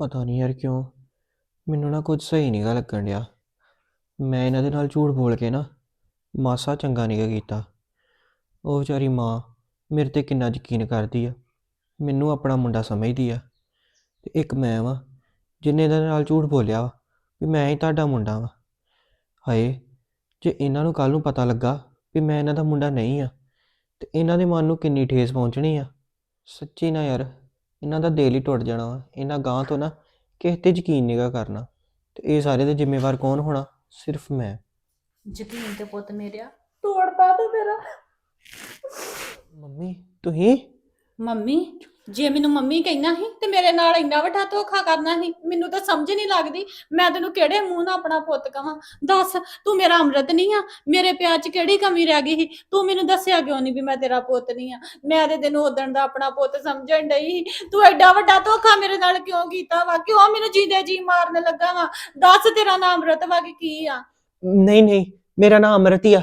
ਪਤਾ ਨਹੀਂ ਯਾਰ ਕਿਉਂ, ਮੈਨੂੰ ਨਾ ਕੁਝ ਸਹੀ ਨਹੀਂ ਗਾ ਲੱਗਣ ਡਿਆ। ਮੈਂ ਇਹਨਾਂ ਦੇ ਨਾਲ ਝੂਠ ਬੋਲ ਕੇ ਨਾ ਮਾਸਾ ਚੰਗਾ ਨਹੀਂ ਗਾ ਕੀਤਾ। ਉਹ ਵਿਚਾਰੀ ਮਾਂ ਮੇਰੇ ਤੇ ਕਿੰਨਾ ਯਕੀਨ ਕਰਦੀ ਆ, ਮੈਨੂੰ ਆਪਣਾ ਮੁੰਡਾ ਸਮਝਦੀ ਆ। ਤੇ ਇੱਕ ਮੈਂ ਵਾਂ, ਜਿਹਨੇ ਇਹਨਾਂ ਦੇ ਨਾਲ ਝੂਠ ਬੋਲਿਆ ਵਾ ਵੀ ਮੈਂ ਹੀ ਤੁਹਾਡਾ ਮੁੰਡਾ ਵਾਂ। ਹਾਏ, ਜੇ ਇਹਨਾਂ ਨੂੰ ਕੱਲ ਨੂੰ ਪਤਾ ਲੱਗਾ ਵੀ ਮੈਂ ਇਹਨਾਂ ਦਾ ਮੁੰਡਾ ਨਹੀਂ ਆ, ਤੇ ਇਹਨਾਂ ਦੇ ਮਨ ਨੂੰ ਕਿੰਨੀ ਠੇਸ ਪਹੁੰਚਣੀ ਆ। ਸੱਚੀ ਨਾ ਯਾਰ। ਇਹਨਾਂ ਦਾ ਦਿਲ ਹੀ ਟੁੱਟ ਜਾਣਾ ਵਾ। ਇਹਨਾਂ ਗਾਂ ਤੋਂ ਨਾ ਕਿਸੇ ਤੇ ਯਕੀਨ ਨਹੀਂਗਾ ਕਰਨਾ। ਤੇ ਇਹ ਸਾਰੇ ਦੇ ਜ਼ਿੰਮੇਵਾਰ ਕੌਣ ਹੋਣਾ? ਸਿਰਫ ਮੈਂ। ਯਕੀਨ ਤੇ ਪੁੱਤ ਮੇਰਿਆ। ਤੋੜਦਾ ਤੂੰ ਮੇਰਾ। ਮੰਮੀ ਤੁਸੀਂ? ਮੰਮੀ? ਜੇ ਮੈਨੂੰ ਮੰਮੀ ਕਹਿਣਾ ਸੀ ਤੇ ਮੇਰੇ ਨਾਲ ਇੰਨਾ ਵੱਡਾ ਧੋਖਾ ਕਰਨਾ ਸੀ, ਮੈਨੂੰ ਤਾਂ ਸਮਝ ਨਹੀਂ ਲੱਗਦੀ, ਮੈਂ ਤੈਨੂੰ ਕਿਹੜੇ ਮੂੰਹ ਨਾਲ ਆਪਣਾ ਪੁੱਤ ਕਵਾਂ? ਦੱਸ, ਤੂੰ ਮੇਰਾ ਅੰਮ੍ਰਿਤ ਨਹੀਂ ਆ, ਮੇਰੇ ਪਿਆਰ 'ਚ ਕਿਹੜੀ ਕਮੀ ਰਹਿ ਗਈ ਸੀ? ਤੂੰ ਮੈਨੂੰ ਦੱਸਿਆ ਕਿਉਂ ਨਹੀਂ ਵੀ ਮੈਂ ਤੇਰਾ ਪੁੱਤ ਨਹੀਂ ਆ? ਮੈਂ ਤੇ ਤੈਨੂੰ ਉਦਣ ਦਾ ਆਪਣਾ ਪੁੱਤ ਸਮਝਣ ਡਈ ਸੀ। ਤੂੰ ਐਡਾ ਵੱਡਾ ਧੋਖਾ ਮੇਰੇ ਨਾਲ ਕਿਉਂ ਕੀਤਾ ਵਾ? ਕਿਉਂ ਮੈਨੂੰ ਜੀਂਦੇ ਜੀ ਮਾਰਨ ਲੱਗਾ ਵਾ? ਦੱਸ ਤੇਰਾ ਨਾਮ ਅੰਮ੍ਰਿਤ ਵਾ ਕਿ ਕੀ ਆ? ਨਹੀਂ ਨਹੀਂ, ਮੇਰਾ ਨਾਮ ਅਮਰਤ ਹੀ ਆ।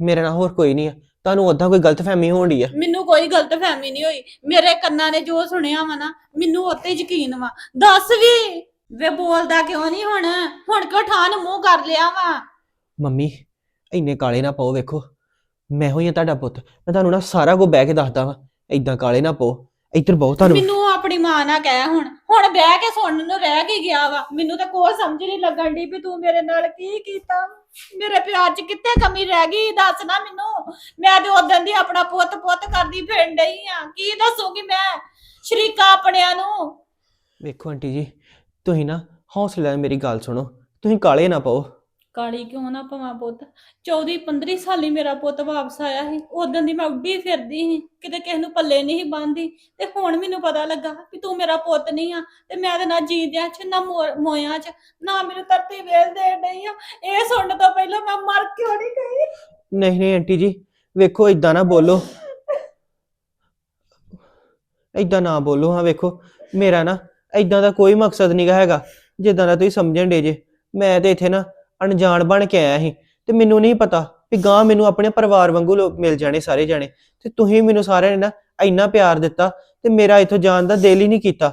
ਮੇਰਾ ਨਾਮ ਹੋਰ ਕੋਈ ਨਹੀਂ ਆ। ਤੁਹਾਨੂੰ ਉਦਾਂ ਕੋਈ ਗਲਤਫਹਿਮੀ ਹੋਣ ਡਈ ਆ? ਮੈਨੂੰ ਕੋਈ ਗਲਤਫਹਿਮੀ ਨਹੀਂ ਹੋਈ। ਮੇਰੇ ਕੰਨਾਂ ਨੇ ਜੋ ਸੁਣਿਆ ਵਾ ਨਾ ਮੈਨੂੰ ਉੱਤੇ ਯਕੀਨ ਵਾ। ਦੱਸ ਵੀ ਵੇ ਬੋਲਦਾ ਕਿਉਂ ਨਹੀਂ ਹੁਣ? ਹੁਣ ਕਿਉਂ ਠਾਨ ਮੂੰਹ ਕਰ ਲਿਆ ਵਾ। ਮੰਮੀ ਇੰਨੇ ਕਾਲੇ ਨਾ ਪਾਓ ਵੇਖੋ। ਮੈਂ ਹੋਈ ਆ ਤੁਹਾਡਾ ਪੁੱਤ। ਮੈਂ ਤੁਹਾਨੂੰ ਨਾ ਸਾਰਾ ਕੁਝ ਬਹਿ ਕੇ ਦੱਸਦਾ ਵਾਂ। ਏਦਾਂ ਕਾਲੇ ਨਾ ਪਾਓ। ਇੱਧਰ ਬਹੁਤ ਤੁਹਾਨੂੰ। ਮੈਨੂੰ ਆਪਣੀ ਮਾਂ ਨਾ ਕਹਿ ਹੁਣ। ਹੁਣ ਬਹਿ ਕੇ ਸੁਣਨ ਨੂੰ ਰਹਿ ਕੇ ਗਿਆ ਵਾ। ਮੈਨੂੰ ਤਾਂ ਕੋਈ ਸਮਝ ਨਹੀਂ ਲੱਗਣ ਦੀ ਵੀ ਤੂੰ ਮੇਰੇ ਨਾਲ ਕੀ ਕੀਤਾ। ਮੇਰੇ ਪਿਆਰ 'ਚ ਕਿੱਥੇ ਕਮੀ ਰਹਿ ਗਈ, ਦੱਸ ਨਾ ਮੈਨੂੰ। ਮੈਂ ਤੇ ਉਦੋਂ ਦੀ ਆਪਣਾ ਪੁੱਤ ਪੁੱਤ ਕਰਦੀ ਫਿਰਨ ਡਈ ਆ। ਕੀ ਦੱਸੂਗੀ ਮੈਂ ਸ਼ਰੀਕਾ ਆਪਣਿਆਂ ਨੂੰ? ਵੇਖੋ ਆਂਟੀ ਜੀ, ਤੁਸੀਂ ਨਾ ਹੌਸਲੇ ਨਾਲ ਮੇਰੀ ਗੱਲ ਸੁਣੋ। ਤੁਸੀਂ ਕਾਲੇ ਨਾ ਪਾਓ। ਕਾਲੀ ਕਿਉਂ ਨਾ ਪਵਾਂ ਪੁੱਤ? 14 15 ਸਾਲੀ ਮੇਰਾ ਪੁੱਤ ਵਾਪਸ ਆਇਆ ਸੀ। ਉਦੋਂ ਦੀ ਮੈਂ ਉੱਡੀ ਫਿਰਦੀ ਸੀ। ਕਿਤੇ ਕਿਸੇ ਨੂੰ ਪੱਲੇ ਨਹੀਂ ਸੀ ਤੇ ਹੁਣ ਮੈਨੂੰ ਪਤਾ ਲੱਗਾ ਵੀ ਤੂੰ ਮੇਰਾ ਪੁੱਤ ਨਹੀਂ ਆ। ਤੇ ਮੈਂ ਤੇ ਨਾ ਜੀਂਦਿਆਂ ਚ, ਨਾ ਮੋ- ਮੋਇਆਂ ਚ, ਨਾ ਮੈਨੂੰ ਧਰਤੀ ਵੇਲ ਨਹੀਂ ਆ। ਇਹ ਸੁਣਨ ਤੋਂ ਪਹਿਲਾਂ ਮੈਂ ਮਰ ਕਿਉਂ ਨਹੀਂ ਗਈ? ਨਹੀਂ ਨਹੀਂ ਆਂਟੀ ਜੀ, ਵੇਖੋ ਇਦਾਂ ਨਾ ਬੋਲੋ। ਇਦਾਂ ਨਾ ਬੋਲੋ, ਹਾਂ, ਵੇਖੋ। ਮੇਰਾ ਨਾ ਇਦਾਂ ਦਾ ਕੋਈ ਮਕਸਦ ਨਹੀਂਗਾ ਹੈਗਾ, ਜਿੱਦਾਂ ਦਾ ਤੁਸੀਂ ਸਮਝਣ ਡੇ ਜੇ। ਮੈਂ ਤੇ ਇੱਥੇ ਨਾ ਅਣਜਾਣ ਬਣ ਕੇ ਆਇਆ ਸੀ ਤੇ ਮੈਨੂੰ ਨਹੀਂ ਪਤਾ ਵੀ ਗਾਂ ਮੈਨੂੰ ਆਪਣੇ ਪਰਿਵਾਰ ਵਾਂਗੂ ਲੋਕ ਮਿਲ ਜਾਣੇ ਸਾਰੇ ਜਾਣੇ। ਤੇ ਤੁਸੀਂ ਮੈਨੂੰ ਸਾਰਿਆਂ ਨੇ ਨਾ ਇੰਨਾ ਪਿਆਰ ਦਿੱਤਾ ਤੇ ਮੇਰਾ ਇੱਥੋਂ ਜਾਣ ਦਾ ਦਿਲ ਹੀ ਨਹੀਂ ਕੀਤਾ।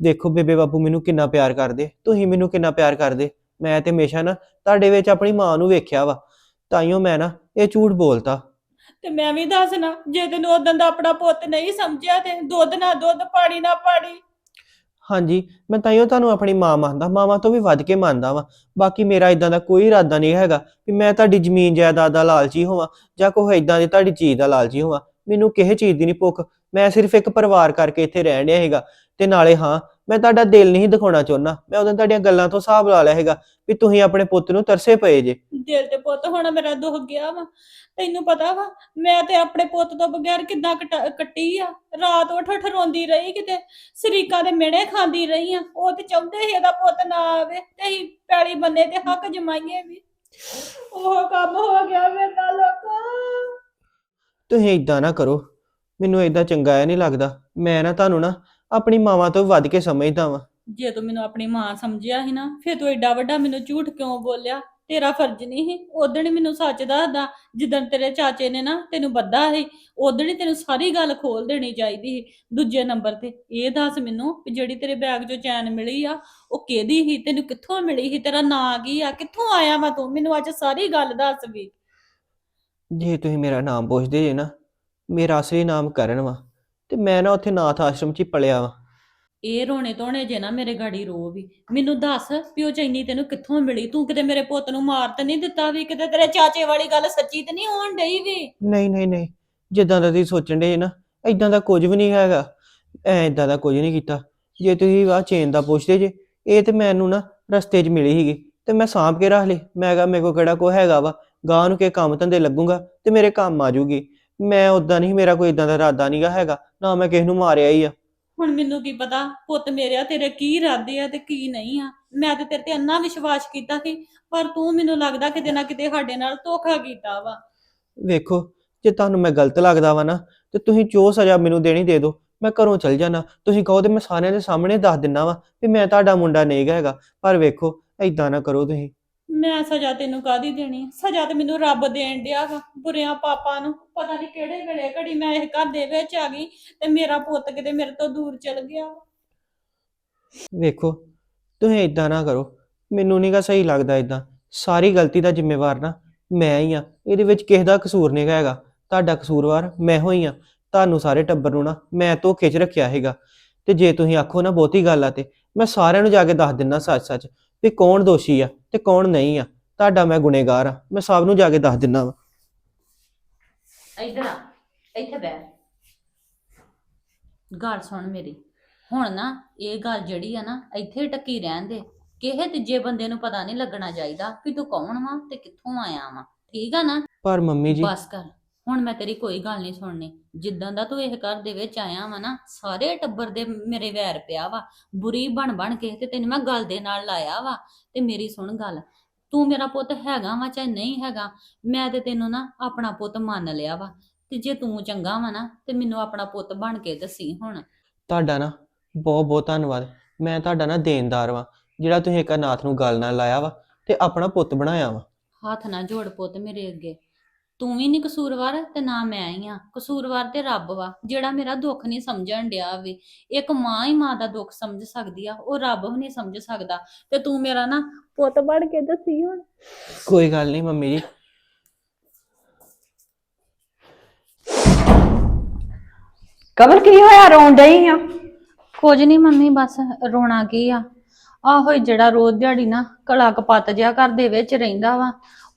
ਦੇਖੋ ਬੇਬੇ ਬਾਪੂ ਮੈਨੂੰ ਕਿੰਨਾ ਪਿਆਰ ਕਰਦੇ, ਤੁਸੀਂ ਮੈਨੂੰ ਕਿੰਨਾ ਪਿਆਰ ਕਰਦੇ। ਮੈਂ ਤੇ ਹਮੇਸ਼ਾ ਨਾ ਤੁਹਾਡੇ ਵਿੱਚ ਆਪਣੀ ਮਾਂ ਨੂੰ ਵੇਖਿਆ ਵਾ। ਤਾਈਓ ਮੈਂ ਨਾ ਇਹ ਝੂਠ ਬੋਲਤਾ। ਤੇ ਮੈਂ ਵੀ ਦੱਸਣਾ, ਜੇ ਤੈਨੂੰ ਉਦੋਂ ਦਾ ਆਪਣਾ ਪੁੱਤ ਨਹੀਂ ਸਮਝਿਆ ਤੇ ਦੁੱਧ ਨਾ ਦੁੱਧ, ਪਾਣੀ ਨਾ ਪਾਣੀ। ਹਾਂਜੀ, ਮੈਂ ਤਾਈਓ ਤੁਹਾਨੂੰ ਆਪਣੀ ਮਾਂ ਮੰਨਦਾ, ਮਾਵਾਂ ਤੋਂ ਵੀ ਵੱਧ ਕੇ ਮੰਨਦਾ ਵਾਂ। ਬਾਕੀ ਮੇਰਾ ਇਦਾਂ ਦਾ ਕੋਈ ਇਰਾਦਾ ਨਹੀਂ ਹੈਗਾ ਵੀ ਮੈਂ ਤੁਹਾਡੀ ਜ਼ਮੀਨ ਜਾਇਦਾਦ ਦਾ ਲਾਲਚੀ ਹੋਵਾਂ ਜਾਂ ਕੋਈ ਇਦਾਂ ਦੀ ਤੁਹਾਡੀ ਚੀਜ਼ ਦਾ ਲਾਲਚੀ ਹੋਵਾਂ। ਮੈਨੂੰ ਕਿਸੇ ਚੀਜ਼ ਦੀ ਨਹੀਂ ਭੁੱਖ। ਮੈਂ ਸਿਰਫ ਇੱਕ ਪਰਿਵਾਰ ਕਰਕੇ ਇੱਥੇ ਰਹਿਣ ਡਿਆ ਹੈਗਾ ਤੇ ਨਾਲੇ ਹਾਂ, ਮੈਂ ਤੁਹਾਡਾ ਦਿਲ ਨਹੀਂ ਦਿਖਾਉਣਾ ਚਾਹੁੰਦਾ। ਮੈਂ ਉਦੋਂ ਤੁਹਾਡੀਆਂ ਗੱਲਾਂ ਤੋਂ ਹਿਸਾਬ ਲਾ ਲਿਆ ਹੈਗਾ ਵੀ ਤੁਸੀਂ ਆਪਣੇ ਪੁੱਤ ਨੂੰ ਤਰਸੇ ਪਏ ਜੇ। ਦਿਲ ਤੇ ਪੁੱਤ ਹੁਣ ਮੇਰਾ ਦੁੱਖ ਗਿਆ ਵਾ। ਤੈਨੂੰ ਪਤਾ ਵਾ, ਮੈਂ ਤੇ ਆਪਣੇ ਪੁੱਤ ਤੋਂ ਬਗੈਰ ਕਿੱਦਾਂ ਕਟਾ- ਕੱਟੀ ਆ। ਰਾਤ ਉੱਠ ਉੱਠ ਰੋਂਦੀ ਰਹੀ ਕਿਤੇ, ਸਰੀਕਾ ਦੇ ਮਿਹਣੇ ਖਾਂਦੀ ਰਹੀ ਆ। ਉਹ ਤੇ ਚਾਹੁੰਦੇ ਸੀ ਇਹਦਾ ਪੁੱਤ ਨਾ ਆਵੇ ਤੇ ਅਸੀਂ ਪੈਲੀ ਬੰਨੇ ਤੇ ਹੱਕ ਜਮਾਈਏ ਵੀ। ਉਹ ਕੰਮ ਹੋ ਗਿਆ ਮੇਰੇ ਨਾਲ, ਲੋਕਾ। ਤੁਸੀਂ ਇਦਾਂ ਨਾ ਕਰੋ। ਮੈਨੂੰ ਇਦਾਂ ਚੰਗਾ ਨਹੀਂ ਲੱਗਦਾ। ਮੈਂ ਨਾ ਤੁਹਾਨੂੰ ਨਾ ਆਪਣੀ ਮਾਵਾਂ ਤੋਂ ਵੱਧ ਕੇ ਸਮਝਦਾ ਵਾਂ। ਜੇ ਤੂੰ ਮੈਨੂੰ ਆਪਣੀ ਮਾਂ ਸਮਝਿਆ ਸੀ ਨਾ, ਫਿਰ ਤੂੰ ਏਡਾ ਵੱਡਾ ਮੈਨੂੰ ਝੂਠ ਕਿਉਂ ਬੋਲਿਆ? ਤੇਰਾ ਫਰਜ਼ ਨਹੀਂ ਸੀ। ਉਦੋਂ ਹੀ ਮੈਨੂੰ ਸੱਚ ਦੱਸਦਾ, ਜਿੱਦਣ ਤੇਰੇ ਚਾਚੇ ਨੇ ਨਾ ਤੈਨੂੰ ਬੱਧਾ ਸੀ ਉਦੋਂ ਹੀ ਤੈਨੂੰ ਸਾਰੀ ਗੱਲ ਖੋਲ ਦੇਣੀ ਚਾਹੀਦੀ ਸੀ ਦੂਜੇ ਨੰਬਰ ਤੇ। ਇਹ ਦੱਸ ਮੈਨੂੰ ਵੀ ਜਿਹੜੀ ਤੇਰੇ ਬੈਗ 'ਚੋਂ ਚੈਨ ਮਿਲੀ ਆ, ਉਹ ਕਿਹਦੀ ਸੀ? ਤੈਨੂੰ ਕਿੱਥੋਂ ਮਿਲੀ ਸੀ? ਤੇਰਾ ਨਾਂ ਕੀ ਆ? ਕਿੱਥੋਂ ਆਇਆ ਵਾ ਤੂੰ? ਮੈਨੂੰ ਅੱਜ ਸਾਰੀ ਗੱਲ ਦੱਸ ਵੀ। ਜੇ ਤੁਸੀਂ ਮੇਰਾ ਨਾਮ ਪੁੱਛਦੇ ਜੇ ਨਾ ਮੇਰਾ ਅਸਲੀ ਨਾਮ ਕਰਨ ਵਾ ਤੇ ਮੈਂ ਨਾ ਉੱਥੇ ਨਾਥ ਆਸ਼ਰਮ 'ਚ ਹੀ ਪਲਿਆ ਵਾ। ਇਹ ਰੋਣੇ ਧੋਣੇ ਜੇ ਨਾ ਮੇਰੇ ਗਾੜੀ ਰੋ ਵੀ। ਮੈਨੂੰ ਦੱਸ ਉਹ ਚੈਨੀ ਤੈਨੂੰ ਕਿੱਥੋਂ ਮਿਲੀ? ਤੂੰ ਕਿਤੇ ਮੇਰੇ ਪੁੱਤ ਨੂੰ ਮਾਰ ਤਾਂ ਨਹੀਂ ਦਿੱਤਾ ਵੀ? ਕਿਤੇ ਤੇਰੇ ਚਾਚੇ ਵਾਲੀ ਗੱਲ ਸੱਚੀ ਤੇ ਨਹੀਂ ਹੋਣ ਡਈ ਵੀ? ਨਹੀਂ ਨਹੀਂ ਨਹੀਂ। ਜਿੱਦਾਂ ਦਾ ਤੁਸੀਂ ਸੋਚਣ ਦੇ ਨਾ ਇਦਾਂ ਦਾ ਕੁਝ ਵੀ ਨਹੀਂ ਹੈਗਾ। ਐ ਇਦਾਂ ਦਾ ਕੁਝ ਨਹੀਂ ਕੀਤਾ। ਜੇ ਤੁਸੀਂ ਆਹ ਚੇਨ ਦਾ ਪੁੱਛਦੇ ਜੇ ਇਹ ਤੇ ਮੈਨੂੰ ਨਾ ਰਸਤੇ 'ਚ ਮਿਲੀ ਸੀਗੀ ਤੇ ਮੈਂ ਸਾਂਭ ਕੇ ਰੱਖ ਲਈ। ਮੈਂ ਕਿਹਾ ਮੇਰੇ ਕੋਲ ਕਿਹੜਾ ਕੋ ਹੈਗਾ ਵਾ ਗਾਂ ਨੂੰ ਕੇ ਕੰਮ ਧੰਦੇ ਲੱਗੂਗਾ ਤੇ ਮੇਰੇ ਕੰਮ ਆ ਜੂਗੀ। ਮੈਂ ਉਦਾਂ ਨਹੀਂ ਮੇਰਾ ਕੋਈ ਇਦਾਂ ਦਾ ਇਰਾਦਾ ਨਹੀਂਗਾ ਹੈਗਾ ਨਾ ਮੈਂ ਕਿਸੇ ਨੂੰ ਮਾਰਿਆ ਹੀ ਆ। ਹੁਣ ਮੈਨੂੰ ਕੀ ਪਤਾ ਪੁੱਤ ਮੇਰਿਆ ਤੇਰੇ ਕੀ ਇਰਾਦੇ ਆ ਤੇ ਕੀ ਨਹੀਂ ਆ। ਮੈਂ ਤੇ ਤੇਰੇ ਤੇ ਅੰਨਾ ਵਿਸ਼ਵਾਸ ਕੀਤਾ ਸੀ ਪਰ ਤੂੰ ਮੈਨੂੰ ਲੱਗਦਾ ਕਿਤੇ ਨਾ ਕਿਤੇ ਸਾਡੇ ਨਾਲ ਧੋਖਾ ਕੀਤਾ ਵਾ। ਵੇਖੋ ਜੇ ਤੁਹਾਨੂੰ ਮੈਂ ਗਲਤ ਲੱਗਦਾ ਵਾ ਨਾ ਤੇ ਤੁਸੀਂ ਜੋ ਸਜ਼ਾ ਮੈਨੂੰ ਦੇਣੀ ਦੇ ਦਿਓ ਮੈਂ ਘਰੋਂ ਚਲ ਜਾਣਾ ਤੁਸੀਂ ਕਹੋ ਤੇ ਮੈਂ ਸਾਰਿਆਂ ਦੇ ਸਾਹਮਣੇ ਦੱਸ ਦਿੰਨਾ ਵਾ ਵੀ ਮੈਂ ਤੁਹਾਡਾ ਮੁੰਡਾ ਨਹੀਂ ਹੈਗਾ ਪਰ ਵੇਖੋ ਐਦਾਂ ਨਾ ਕਰੋ ਤੁਸੀਂ। ਮੈਂ ਸਜ਼ਾ ਤੈਨੂੰ ਕਾਦੀ ਦੇਣੀ? ਸਜ਼ਾ ਤੇ ਮੈਨੂੰ ਰੱਬ ਦੇਣ ਡਿਆ ਵਾ, ਬੁਰਿਆਂ ਪਾਪਾਂ ਨੂੰ। ਪਤਾ ਨਹੀਂ ਕਿਹੜੇ ਵੇਲੇ ਘੜੀ ਮੈਂ ਇਹ ਘਰ ਦੇ ਵਿੱਚ ਆ ਗਈ ਤੇ ਮੇਰਾ ਪੁੱਤ ਕਿਤੇ ਮੇਰੇ ਤੋਂ ਦੂਰ ਚਲ ਗਿਆ। ਵੇਖੋ, ਤੁਸੀਂ ਇਦਾਂ ਨਾ ਕਰੋ। ਮੈਨੂੰ ਨਹੀਂਗਾ ਸਹੀ ਲੱਗਦਾ ਇਦਾਂ ਸਾਰੀ ਗਲਤੀ ਦਾ ਜ਼ਿੰਮੇਵਾਰ ਨਾ ਮੈਂ ਹੀ ਆ। ਇਹਦੇ ਵਿੱਚ ਕਿਸੇ ਦਾ ਕਸੂਰ ਨਹੀਂ ਹੈਗਾ। ਤੁਹਾਡਾ ਕਸੂਰਵਾਰ ਮੈਂ ਹੋਈ ਆ। ਤੁਹਾਨੂੰ ਸਾਰੇ ਟੱਬਰ ਨੂੰ ਨਾ ਮੈਂ ਧੋਖੇ 'ਚ ਰੱਖਿਆ ਹੈਗਾ। ਤੇ ਜੇ ਤੁਸੀਂ ਆਖੋ ਨਾ ਬਹੁਤੀ ਗੱਲ ਆ ਤੇ, ਮੈਂ ਸਾਰਿਆਂ ਨੂੰ ਜਾ ਕੇ ਦੱਸ ਦਿੰਨਾ ਸੱਚ-ਸੱਚ। ਵੀ ਕੌਣ ਦੋਸ਼ੀ ਆ ਤੇ ਕੌਣ ਨਹੀਂ ਆ ਤੁਹਾਡਾ ਮੈਂ ਗੁਨੇਗਾਰ ਆ ਮੈਂ ਸਭ ਨੂੰ ਜਾ ਕੇ ਦੱਸ ਦਿੰਨਾ ਵਾ। ਇੱਧਰ ਆ ਇੱਥੇ ਬਹਿ। ਗੱਲ ਸੁਣ ਮੇਰੀ ਹੁਣ ਨਾ ਇਹ ਗੱਲ ਜਿਹੜੀ ਆ ਨਾ ਇੱਥੇ ਟੱਕੀ ਰਹਿਣ ਦੇ। ਕਿਸੇ ਤੀਜੇ ਬੰਦੇ ਨੂੰ ਪਤਾ ਨਹੀਂ ਲੱਗਣਾ ਚਾਹੀਦਾ ਵੀ ਤੂੰ ਕੌਣ ਵਾ ਤੇ ਕਿੱਥੋਂ ਆਇਆ ਵਾ। ਠੀਕ ਆ ਨਾ? ਪਰ ਮੰਮੀ ਜੀ ਬਸ ਕਰ। ਹੁਣ ਮੈਂ ਤੇਰੀ ਕੋਈ ਗੱਲ ਨਹੀਂ ਸੁਣਨੀ। ਜਿੱਦਾਂ ਦਾ ਤੂੰ ਇਹ ਘਰ ਦੇ ਵਿੱਚ ਆਇਆ ਵਾ ਨਾ ਸਾਰੇ ਟੱਬਰ ਦੇ ਮੇਰੇ ਵੈਰ ਪਿਆ ਵਾ। ਬੁਰੀ ਬਣ ਬਣ ਕੇ ਤੇ ਤੈਨੂੰ ਮੈਂ ਗੱਲ ਦੇ ਨਾਲ ਲਾਇਆ ਵਾ। ਤੇ ਮੇਰੀ ਸੁਣ ਗੱਲ ਤੂੰ ਮੇਰਾ ਪੁੱਤ ਹੈਗਾ ਵਾ ਚਾਹੇ ਨਹੀਂ ਹੈਗਾ ਮੈਂ ਤੇ ਤੈਨੂੰ ਨਾ ਆਪਣਾ ਪੁੱਤ ਮੰਨ ਲਿਆ ਵਾ। ਤੇ ਜੇ ਤੂੰ ਚੰਗਾ ਵਾ ਨਾ ਤੇ ਮੈਨੂੰ ਆਪਣਾ ਪੁੱਤ ਬਣ ਕੇ ਦੱਸੀ ਹੁਣ। ਤੁਹਾਡਾ ਨਾ ਬਹੁਤ ਬਹੁਤ ਧੰਨਵਾਦ। ਮੈਂ ਤੁਹਾਡਾ ਨਾ ਦੇਣਦਾਰ ਵਾਂ ਜਿਹੜਾ ਤੁਸੀਂ ਇੱਕ ਅਨਾਥ ਨੂੰ ਗੱਲ ਨਾਲ ਲਾਇਆ ਵਾ ਤੇ ਆਪਣਾ ਪੁੱਤ ਬਣਾਇਆ ਵਾ। ਹੱਥ ਨਾ ਜੋੜ ਪੁੱਤ ਮੇਰੇ ਅੱਗੇ। ਤੂੰ ਵੀ ਨਹੀਂ ਕਸੂਰਵਾਰ ਤੇ ਨਾ ਮੈਂ ਹੀ ਆ। ਕਸੂਰਵਾਰ ਤੇ ਰੱਬ ਵਾ ਜਿਹੜਾ ਮੇਰਾ ਦੁੱਖ ਨਹੀਂ ਸਮਝਣ ਡਿਆ ਵੀ। ਇੱਕ ਮਾਂ ਹੀ ਮਾਂ ਦਾ ਦੁੱਖ ਸਮਝ ਸਕਦੀ ਆ ਉਹ ਰੱਬ ਵੀ ਨਹੀਂ ਸਮਝ ਸਕਦਾ। ਤੇ ਤੂੰ ਮੇਰਾ ਨਾ ਪੁੱਤ ਬਣ ਕੇ ਦੱਸੀ ਹੁਣ। ਕੋਈ ਗੱਲ ਨਹੀਂ ਮੰਮੀ ਜੀ। ਕਮਲ ਕੀ ਹੋਇਆ? ਰੋਣ ਡਈ ਆ? ਕੁਝ ਨਹੀਂ ਮੰਮੀ ਬਸ ਰੋਣਾ ਕੀ ਆ। ਆਹੋ ਹੀ ਜਿਹੜਾ ਰੋਜ਼ ਦਿਹਾੜੀ ਨਾ ਕਲਾ ਕਪੱਤ ਜਿਹਾ ਘਰ ਦੇ ਵਿੱਚ ਰਹਿੰਦਾ ਵਾ,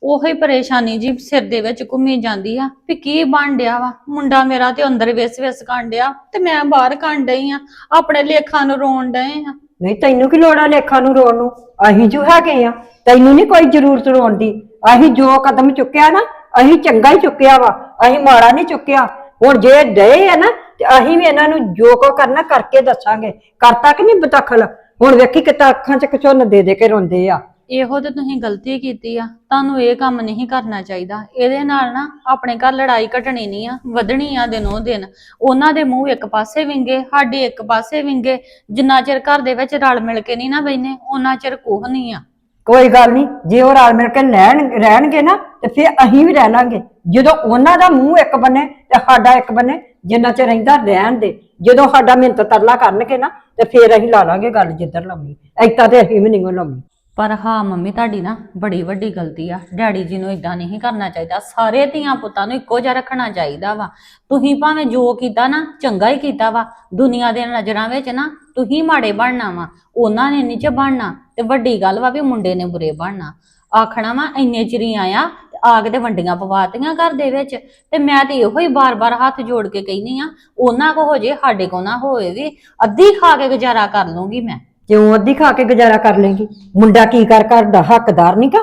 ਉਹੀ ਪਰੇਸ਼ਾਨੀ ਜੀ ਸਿਰ ਦੇ ਵਿੱਚ ਘੁੰਮੀ ਜਾਂਦੀ ਆ, ਵੀ ਕੀ ਬਣ ਡਿਆ ਵਾ? ਮੁੰਡਾ ਮੇਰਾ ਤੇ ਅੰਦਰ ਵਿਸ ਵਿਸ ਡਿਆ, ਤੇ ਮੈਂ ਬਾਹਰ ਕੰਡ ਡਈ ਆ, ਆਪਣੇ ਲੇਖਾਂ ਨੂੰ ਰੋਣ ਡਏ ਆ। ਨਹੀਂ, ਤੈਨੂੰ ਕੀ ਲੋੜ ਆ ਲੇਖਾਂ ਨੂੰ ਰੋਣ ਨੂੰ? ਅਸੀਂ ਜੋ ਹੈਗੇ ਆ। ਤੈਨੂੰ ਨਹੀਂ ਕੋਈ ਜ਼ਰੂਰਤ ਰੋਣ ਦੀ। ਅਸੀਂ ਜੋ ਕਦਮ ਚੁੱਕਿਆ ਨਾ, ਅਸੀਂ ਚੰਗਾ ਹੀ ਚੁੱਕਿਆ ਵਾ। ਅਸੀਂ ਮਾੜਾ ਨਹੀਂ ਚੁੱਕਿਆ। ਹੁਣ ਜੇ ਡਏ ਆ ਨਾ, ਤੇ ਅਸੀਂ ਵੀ ਇਹਨਾਂ ਨੂੰ ਜੋ ਕੋ ਕਰਨਾ ਕਰਕੇ ਦੱਸਾਂਗੇ। ਕਰਤਾ ਕਿ ਨਹੀਂ ਬਤਖਲ ਹੁਣ ਵੇਖੀ ਕਿਤਾ ਅੱਖਾਂ 'ਚ ਕਚੁੰਨ ਦੇ ਦੇ ਕੇ ਰੋਂਦੇ ਆ। ਇਹੋ ਤੇ ਤੁਸੀਂ ਗਲਤੀ ਕੀਤੀ ਆ ਤੁਹਾਨੂੰ ਇਹ ਕੰਮ ਨਹੀਂ ਕਰਨਾ ਚਾਹੀਦਾ। ਇਹਦੇ ਨਾਲ ਨਾ ਆਪਣੇ ਘਰ ਲੜਾਈ ਘਟਣੀ ਨਹੀਂ ਆ ਵਧਣੀ ਆ ਦਿਨੋਂ ਦਿਨ। ਉਹਨਾਂ ਦੇ ਮੂੰਹ ਇੱਕ ਪਾਸੇ ਵਿੰਗੇ ਸਾਡੇ ਇੱਕ ਪਾਸੇ ਵਿੰਗੇ। ਜਿੰਨਾ ਚਿਰ ਘਰ ਦੇ ਵਿੱਚ ਰਲ ਮਿਲ ਕੇ ਨਹੀਂ ਨਾ ਬੈਨੇ ਉਹਨਾਂ ਚਿਰ ਕੋਹ ਨਹੀਂ ਆ। ਕੋਈ ਗੱਲ ਨਹੀਂ ਜੇ ਉਹ ਰਲ ਮਿਲ ਕੇ ਲੈਣ ਰਹਿਣਗੇ ਨਾ ਤੇ ਫਿਰ ਅਸੀਂ ਵੀ ਰਹਿ ਲਾਂਗੇ। ਜਦੋਂ ਉਹਨਾਂ ਦਾ ਮੂੰਹ ਇੱਕ ਬੰਨੇ ਤੇ ਸਾਡਾ ਇੱਕ ਬੰਨੇ ਜਿੰਨਾ ਚਿਰ ਰਹਿੰਦਾ ਰਹਿਣ ਦੇ, ਜਦੋਂ ਸਾਡਾ ਮਿੰਤ ਤਰਲਾ ਕਰਨਗੇ ਨਾ, ਤੇ ਫਿਰ ਅਸੀਂ ਲਾ ਲਾਂਗੇ ਗੱਲ ਜਿੱਧਰ ਲਾਉਣੀ। ਐਤਾ ਤੇ ਅਸੀਂ ਵੀ ਨਹੀਂ ਲਾਉਣੀ। ਪਰ ਹਾਂ, ਮੰਮੀ, ਤੁਹਾਡੀ ਨਾ ਬੜੀ ਵੱਡੀ ਗਲਤੀ ਆ। ਡੈਡੀ ਜੀ ਨੂੰ ਇਦਾਂ ਨਹੀਂ ਕਰਨਾ ਚਾਹੀਦਾ। ਸਾਰੇ ਧੀਆਂ ਪੁੱਤਾਂ ਨੂੰ ਇੱਕੋ ਜਿਹਾ ਰੱਖਣਾ ਚਾਹੀਦਾ ਵਾ। ਤੁਸੀਂ ਭਾਵੇਂ ਜੋ ਕੀਤਾ ਨਾ, ਚੰਗਾ ਹੀ ਕੀਤਾ ਵਾ। ਦੁਨੀਆ ਦੇ ਨਜ਼ਰਾਂ ਵਿੱਚ ਨਾ, ਤੁਸੀਂ ਮਾੜੇ ਬਣਨਾ ਵਾ। ਉਹਨਾਂ ਨੇ ਨੀਚੇ ਬਣਨਾ। ਤੇ ਵੱਡੀ ਗੱਲ ਵਾ ਵੀ ਮੁੰਡੇ ਨੇ ਬੁਰੇ ਬਣਨਾ। ਆਖਣਾ ਵਾ, ਇੰਨੇ ਚਿਰੀ ਆਇਆ ਆ ਕੇ ਤੇ ਵੰਡੀਆਂ ਪਵਾਤੀਆਂ ਘਰ ਦੇ ਵਿੱਚ। ਤੇ ਮੈਂ ਤੇ ਇਹੋ ਹੀ ਬਾਰ-ਬਾਰ ਹੱਥ ਜੋੜ ਕੇ ਕਹਿੰਨੀ ਆ, ਉਹਨਾਂ ਕੋ ਹੋ ਜੇ, ਸਾਡੇ ਕੋ ਨਾ ਹੋਵੇ ਵੀ, ਅੱਧੀ ਖਾ ਕੇ ਗੁਜ਼ਾਰਾ ਕਰ ਲੂੰਗੀ ਮੈਂ। ਕਿਉਂ ਅੱਧੀ ਖਾ ਕੇ ਗੁਜ਼ਾਰਾ ਕਰ ਲੇਗੀ? ਮੁੰਡਾ ਕੀ ਕਰ ਕਰ ਦਾ ਹੱਕਦਾਰ ਨਹੀਂ ਕਾ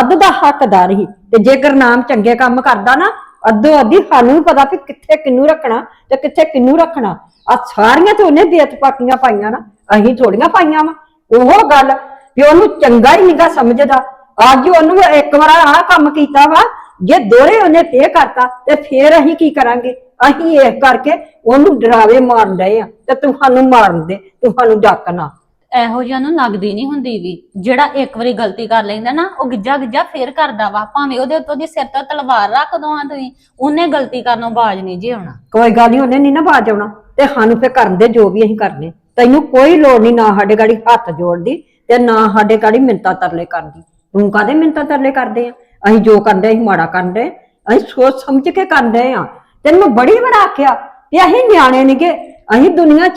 ਅੱਧ ਦਾ ਹੱਕਦਾਰ ਹੀ। ਤੇ ਜੇ ਨਾਮ ਚੰਗੇ ਕੰਮ ਕਰਦਾ ਨਾ, ਅੱਧੋ ਅੱਧੀ ਸਾਨੂੰ ਵੀ ਪਤਾ ਵੀ ਕਿੱਥੇ ਕਿੰਨੂੰ ਰੱਖਣਾ ਤੇ ਕਿੱਥੇ ਕਿੰਨੂੰ ਰੱਖਣਾ। ਆ ਸਾਰੀਆਂ ਤੇ ਉਹਨੇ ਬੇਤ ਪਾਕੀਆਂ ਪਾਈਆਂ ਨਾ, ਅਸੀਂ ਥੋੜੀਆਂ ਪਾਈਆਂ ਵਾ। ਉਹ ਗੱਲ ਵੀ ਉਹਨੂੰ ਚੰਗਾ ਹੀ ਨਹੀਂਗਾ ਸਮਝਦਾ। ਅੱਜ ਉਹਨੂੰ ਇੱਕ ਵਾਰ ਆਹ ਕੰਮ ਕੀਤਾ ਵਾ ਜੇ ਦੋਰੇ ਉਹਨੇ ਫੇਰ ਕਰਤਾ ਤੇ ਫੇਰ ਅਸੀਂ ਕੀ ਕਰਾਂਗੇ? ਅਸੀਂ ਇਹ ਕਰਕੇ ਉਹਨੂੰ ਡਰਾਵੇ ਮਾਰਨ ਡਏ ਆ ਤੇ ਤੁਹਾਨੂੰ ਮਾਰਨ ਦੇ ਤੁਹਾਨੂੰ ਡੱਕਣਾ ਇਹੋ ਜਿਹਾ ਨੂੰ ਲੱਗਦੀ ਨਹੀਂ ਹੁੰਦੀ ਵੀ ਜਿਹੜਾ ਇੱਕ ਵਾਰੀ ਗਲਤੀ ਕਰ ਲੈਂਦਾ ਨਾ ਉਹ ਗਿੱਜਾ ਗਿੱਜਾ ਫੇਰ ਕਰਦਾ ਵਾ ਭਾਵੇਂ ਉਹਦੇ ਉੱਤੋਂ ਦੀ ਸਿਰ ਤੇ ਤਲਵਾਰ ਰੱਖ ਦੋ ਆ ਤੁਸੀਂ ਉਹਨੇ ਗਲਤੀ ਕਰਨੋਂ ਬਾਜ ਨਹੀਂ ਜੇ ਆਉਣਾ। ਕੋਈ ਗੱਲ ਨਹੀਂ ਉਹਨੇ ਨਹੀਂ ਨਾ ਬਾਜ ਆਉਣਾ ਤੇ ਸਾਨੂੰ ਫੇਰ ਕਰਨ ਦੇ ਜੋ ਵੀ ਅਸੀਂ ਕਰਨੇ। ਤੈਨੂੰ ਕੋਈ ਲੋੜ ਨਹੀਂ ਨਾ ਸਾਡੇ ਗਾੜੀ ਹੱਥ ਜੋੜਦੀ ਤੇ ਨਾ ਸਾਡੇ ਗਾੜੀ ਮਿੰਤਾ ਤਰਲੇ ਕਰਦੀ। ਤੂੰ ਕਾਦੇ ਮਿੰਤਾ ਤਰਲੇ ਕਰਦੇ ਆ? ਅਸੀਂ ਜੋ ਕਰਦੇ, ਅਸੀਂ ਮਾੜਾ ਕਰਦੇ। ਅਸੀਂ ਸੋਚ ਸਮਝ ਕੇ ਕਰਦੇ ਆ। ਤੈਨੂੰ ਮੈਂ ਬੜੀ ਵਾਰ ਆਖਿਆ ਵੀ ਅਸੀਂ ਨਿਆਣੇ ਨਿਗੇ, ਅਸੀਂ ਦੁਨੀਆ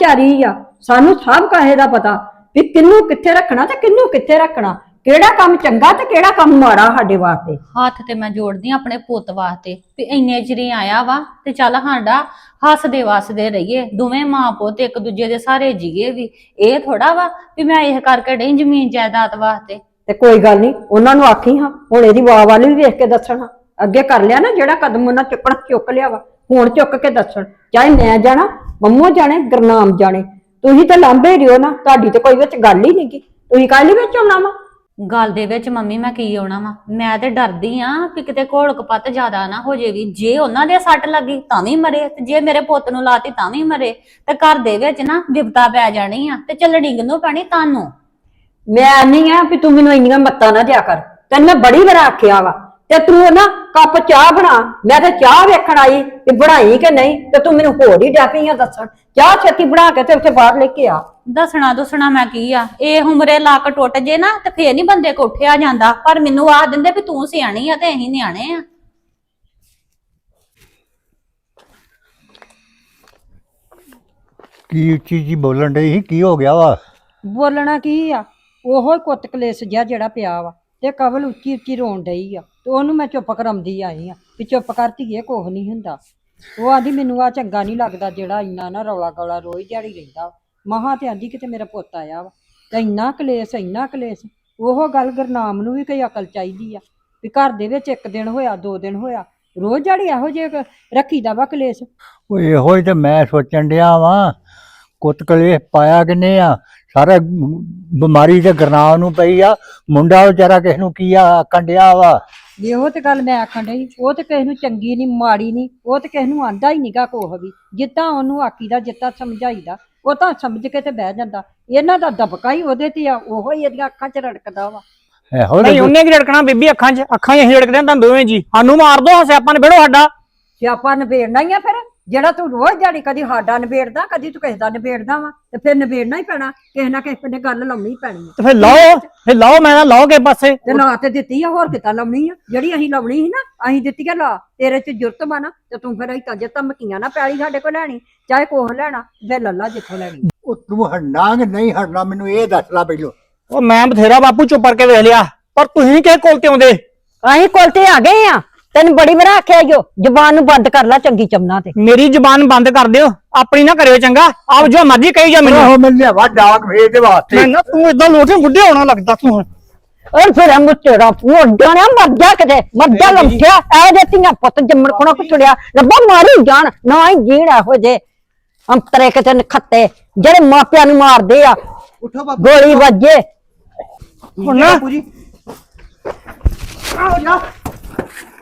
ਆ। ਸਾਨੂੰ ਸਭ ਕਾਹੇ ਦਾ ਪਤਾ ਵੀ ਕਿੰਨੂੰ ਕਿੱਥੇ ਰੱਖਣਾ ਤੇ ਕਿੰਨੂੰ ਕਿੱਥੇ ਰੱਖਣਾ। ਕਿਹੜਾ ਕੰਮ ਚੰਗਾ ਤੇ ਕਿਹੜਾ ਕੰਮ ਮਾੜਾ ਸਾਡੇ ਵਾਸਤੇ? ਹੱਥ ਤੇ ਮੈਂ ਜੋੜਦੀ ਆਂ ਆਪਣੇ ਪੁੱਤ ਵਾਸਤੇ। ਵੀ ਇੰਨੇ ਚਿਰੀ ਆਇਆ ਵਾ ਤੇ ਚੱਲ ਸਾਡਾ ਹੱਸਦੇ ਵਸਦੇ ਰਹੀਏ। ਦੋਵੇਂ ਮਾਂ ਪੁੱਤ ਇੱਕ ਦੂਜੇ ਦੇ ਸਾਰੇ ਜੀਏ ਵੀ। ਇਹ ਥੋੜਾ ਵਾ ਵੀ ਮੈਂ ਇਹ ਕਰਕੇ ਡਈ ਜ਼ਮੀਨ ਜਾਇਦਾਦ ਵਾਸਤੇ। ਤੇ ਕੋਈ ਗੱਲ ਨਹੀਂ, ਉਹਨਾਂ ਨੂੰ ਆਖੀ ਹਾਂ, ਹੁਣ ਇਹਦੀ ਵਾਹ ਵਾਲੀ ਵੀ ਵੇਖ ਕੇ ਦੱਸਣਾ ਅੱਗੇ ਕਰ ਲਿਆ ਨਾ ਜਿਹੜਾ ਕਦਮ ਉਹਨਾਂ ਚੁੱਕਣਾ, ਚੁੱਕ ਲਿਆ ਵਾ, ਹੁਣ ਚੁੱਕ ਕੇ ਦੱਸਣ। ਚਾਹੇ ਮੈਂ ਜਾਣਾ, ਮੰਮੋ ਜਾਣੇ, ਗੁਰਨਾਮ ਜਾਣੇ। ਤੁਸੀਂ ਤਾਂ ਲਾਂਬੇ ਰਿਓ ਨਾ, ਤੁਹਾਡੀ ਤੇ ਕੋਈ ਵਿੱਚ ਗੱਲ ਹੀ ਨਹੀਂ ਕੀ ਤੁਸੀਂ ਕਾਹਲੀ ਵਿੱਚ ਆਉਣਾ ਵਾ? ਗੱਲ ਦੇ ਵਿੱਚ ਮੰਮੀ, ਮੈਂ ਕੀ ਆਉਣਾ ਵਾ? ਮੈਂ ਤੇ ਡਰਦੀ ਆ ਕਿ ਕਿਤੇ ਘੋਲ ਕਪੱਤ ਜ਼ਿਆਦਾ ਨਾ ਹੋ ਜੇ ਵੀ ਜੇ ਉਹਨਾਂ ਦੇ ਸੱਟ ਲੱਗੀ, ਤਾਂ ਵੀ ਮਰੇ। ਤੇ ਜੇ ਮੇਰੇ ਪੁੱਤ ਨੂੰ ਲਾਤੀ, ਤਾਂ ਵੀ ਮਰੇ। ਤੇ ਘਰ ਦੇ ਵਿੱਚ ਨਾ ਵਿਪਤਾ ਪੈ ਜਾਣੀ ਆ, ਤੇ ਚੱਲਣੀ ਕਿੰਨੂੰ ਪੈਣੀ ਤੁਹਾਨੂੰ। ਮੈਂ ਨਹੀਂ ਆ ਵੀ ਤੂੰ ਮੈਨੂੰ ਇੰਨੀਆਂ ਮੱਤਾਂ ਨਾ ਦਿਆ ਕਰ। ਤੈਨੂੰ ਮੈਂ ਬੜੀ ਵਾਰ ਆਖਿਆ ਵਾ ਤੇ ਤੂੰ ਨਾ ਕੱਪ ਚਾਹ ਬਣਾ। ਮੈਂ ਤਾਂ ਚਾਹ ਵੇਖਣ ਆਈ ਕਿ ਬਣਾਈ ਕਿ ਨਹੀਂ ਤੇ ਤੂੰ ਮੈਨੂੰ ਹੋਰ ਹੀ ਡੈਪੀਆਂ ਦੱਸਣ। ਚਾਹ ਛੇਤੀ ਬਣਾ ਕੇ ਤੇ ਉੱਥੇ ਬਾਹਰ ਲੈ ਕੇ ਆ। ਦੱਸਣਾ ਦੱਸਣਾ ਮੈਂ ਕੀ ਆ? ਇਹ ਹੁਮਰੇ ਲੱਕ ਟੁੱਟ ਜੇ ਨਾ ਤੇ ਫੇਰ ਨਹੀਂ ਬੰਦੇ ਕੋ ਉੱਠਿਆ ਜਾਂਦਾ। ਪਰ ਮੈਨੂੰ ਆਖ ਦਿੰਦੇ ਵੀ ਤੂੰ ਸਿਆਣੀ ਆ ਤੇ ਅਸੀਂ ਨਿਆਣੇ ਆ। ਕੀ ਉੱਚੀ ਜੀ ਬੋਲਣ ਡਈ ਸੀ? ਕੀ ਹੋ ਗਿਆ ਵਾ? ਬੋਲਣਾ ਕੀ ਆ? ਉਹੋ ਕੁੱਤ ਕਲੇਸ਼ ਜਿਹਾ ਜਿਹੜਾ ਪਿਆ ਵਾ ਤੇ ਕਵਲ ਉੱਚੀ ਉੱਚੀ ਰੋਣ ਡਈ ਆ ਤੇ ਉਹਨੂੰ ਮੈਂ ਚੁੱਪ ਕਰਾਉਂਦੀ ਆਈ ਆ ਵੀ ਚੁੱਪ ਕਰ ਧੀਏ, ਕੁਛ ਨਹੀਂ ਹੁੰਦਾ। ਉਹ ਆਂਦੀ, ਮੈਨੂੰ ਆ ਚੰਗਾ ਨਹੀਂ ਲੱਗਦਾ ਜਿਹੜਾ ਇੰਨਾ ਨਾ ਰੌਲਾ ਗੌਲਾ ਰੋਈ ਦਿਹਾੜੀ ਰਹਿੰਦਾ ਮਹਾ ਤੇ ਆਂਦੀ ਕਿਤੇ ਮੇਰਾ ਪੁੱਤ ਆਇਆ ਵਾ ਤੇ ਇੰਨਾ ਕਲੇਸ਼ ਇੰਨਾ ਕਲੇਸ਼, ਉਹ ਗੱਲ ਗੁਰਨਾਮ ਨੂੰ ਵੀ ਕਈ ਅਕਲ ਚਾਹੀਦੀ ਆ ਵੀ ਘਰ ਦੇ ਵਿੱਚ ਇੱਕ ਦਿਨ ਹੋਇਆ, ਦੋ ਦਿਨ ਹੋਇਆ, ਰੋਜ਼ ਜੜੀ ਇਹੋ ਜਿਹੇ ਰੱਖੀਦਾ ਵਾ ਕਲੇਸ਼? ਉਹ ਇਹੋ ਹੀ ਤੇ ਮੈਂ ਸੋਚਣ ਡਿਆ ਵਾਂ ਕੁੱਤਕਲੇ ਪਾਇਆ ਕਿਨੇ ਆ? ਸਾਰਾ ਬਿਮਾਰੀ ਤੇ ਗਰਨਾਮ ਨੂੰ ਪਈ ਆ। ਮੁੰਡਾ ਵਿਚਾਰਾ ਕਿਸ ਨੂੰ ਕੀ ਆ ਆਖਣ ਡਿਆ ਵਾ ਇਹੋ ਤੇ ਗੱਲ ਮੈਂ ਆਖਣ ਡਈ ਉਹ ਤੇ ਕਿਸੇ ਨੂੰ ਚੰਗੀ ਨਹੀਂ ਮਾੜੀ ਨਹੀਂ ਉਹ ਤੇ ਕਿਸੇ ਨੂੰ ਆਂਦਾ ਹੀ ਨਹੀਂਗਾ ਕੋਹ ਵੀ। ਜਿੱਦਾਂ ਉਹਨੂੰ ਆਕੀਦਾ ਜਿੱਦਾਂ ਸਮਝਾਈਦਾ ਉਹ ਤਾਂ ਸਮਝ ਕੇ ਤੇ ਬਹਿ ਜਾਂਦਾ। ਇਹਨਾਂ ਦਾ ਦਬਕਾ ਹੀ ਉਹਦੇ ਤੇ ਆ ਉਹੋ ਹੀ ਇਹਦੀਆਂ ਅੱਖਾਂ 'ਚ ਰੜਕਦਾ ਵਾ। ਇਹੋ ਨਹੀਂ ਉਹਨੇ ਕੀ ਰੜਕਣਾ ਬੀਬੀ ਅੱਖਾਂ 'ਚ? ਅੱਖਾਂ 'ਚ ਅਸੀਂ ਰੜਕਦੇ ਹਾਂ ਤਾਂ ਦੋਵੇਂ ਜੀ। ਸਾਨੂੰ ਮਾਰ ਦੋ ਸਿਆਪਾਂ ਨੇ ਬੇੜੋ ਸਾਡਾ। ਸਿਆਪਾ ਨਿਬੇੜਨਾ ਹੀ ਆ ਫਿਰ। ਜਿਹੜਾ ਤੂੰ ਰੋਜ਼ ਦਿਹਾੜੀ ਕਦੀ ਸਾਡਾ ਨਿਬੇੜਦਾ ਕਦੀ ਤੂੰ ਕਿਸੇ ਦਾ ਨਿਬੇੜਦਾ ਵਾ ਤੇ ਫਿਰ ਨਿਬੇੜਨਾ ਹੀ ਪੈਣਾ ਕਿਸੇ ਨਾ ਕਿਸੇ ਨੇ ਗੱਲ ਲਾਉਣੀ ਪੈਣੀ ਆ। ਤੇ ਫਿਰ ਲਾਓ ਫਿਰ ਲਾਓ ਮੈਂ ਨਾ ਲਾਓ ਕੇ ਪਾਸੇ। ਤੇ ਲਾ ਤੇ ਦਿੱਤੀ ਆ ਹੋਰ ਕਿਤਾ ਲਾਉਣੀ ਆ? ਜਿਹੜੀ ਅਸੀਂ ਲਾਉਣੀ ਸੀ ਨਾ ਅਸੀਂ ਦਿੱਤੀ ਆ ਲਾ। ਤੇਰੇ 'ਚ ਜੁਰਤ ਵਾ ਨਾ ਤੇ ਤੂੰ ਫਿਰ ਇਤਾਂ ਜੇ ਧਮਕੀਆਂ ਨਾ ਪੈਲੀ ਸਾਡੇ ਕੋਲ ਲੈਣੀ ਚਾਹੇ ਕੋਹ ਲੈਣਾ ਫਿਰ ਲੱਲਾ ਜਿੱਥੋਂ ਲੈਣੀ। ਉਹ ਤੂੰ ਕਿ ਨਹੀਂ ਹਟਣਾ ਮੈਨੂੰ ਇਹ ਦੱਸ ਲੈ ਪਹਿਲੋਂ। ਉਹ ਮੈਂ ਬਥੇਰਾ ਬਾਪੂ ਚੁੱਪ ਕਰਕੇ ਵੇਖ ਲਿਆ ਪਰ ਤੁਸੀਂ ਕਿਹ ਕੋਲ ਤੇ ਆਉਂਦੇ? ਅਸੀਂ ਕੋਲ ਤੇ ਆ ਗਏ ਆ। ਤੈਨੂੰ ਬੜੀ ਵਾਰ ਆਖਿਆ ਜੋ ਜ਼ੁਬਾਨ ਨੂੰ ਬੰਦ ਕਰ ਲੈ ਚੰਗੀ ਚਮਨਾ ਤੇ। ਮੇਰੀ ਜ਼ੁਬਾਨ ਬੰਦ ਕਰ ਦਿਓ ਆਪਣੀ ਨਾ ਕਰਿਓ ਚੰਗਾ ਆਪ ਜੋ ਮਰਜ਼ੀ ਕਹੀ ਜਾ ਮੈਨੂੰ। ਉਹ ਮੈਨੂੰ ਲਿਆਵਾ ਡਾਕ ਭੇਜ ਦੇ ਵਾਸਤੇ। ਮੈਂ ਨਾ ਤੂੰ ਇਦਾਂ ਲੋਟੇ ਬੁੱਢੇ ਹੋਣਾ ਲੱਗਦਾ ਤੂੰ ਹੁਣ। ਔਰ ਫਿਰ ਹਮ ਤੇਰਾ ਮੋਢਾ ਨਾ ਮਰ ਜਾ ਕਿਤੇ ਮਰ ਜਾ ਲੰਕਿਆ ਐ ਦੇ ਧੀਆਂ ਪੁੱਤ ਜੰਮਣ ਕੋਣਾ ਕੁਛੜਿਆ ਰੱਬਾ ਮਾਰੀ ਜਾਣ ਨਾ ਹੀ ਜੀਣ ਇਹੋ ਜੇ ਅੰਤਰੇ ਕਿਤੇ ਨਖੱਤੇ ਜਿਹੜੇ ਮਾਪਿਆਂ ਨੂੰ ਮਾਰਦੇ ਆ ਉਠੋ ਬਾਪੂ। ਗੋਲੀ ਵੱਜੇ। ਹੁਣ ਨਾ। ਬਾਪੂ ਜੀ। ਆਓ ਜਾ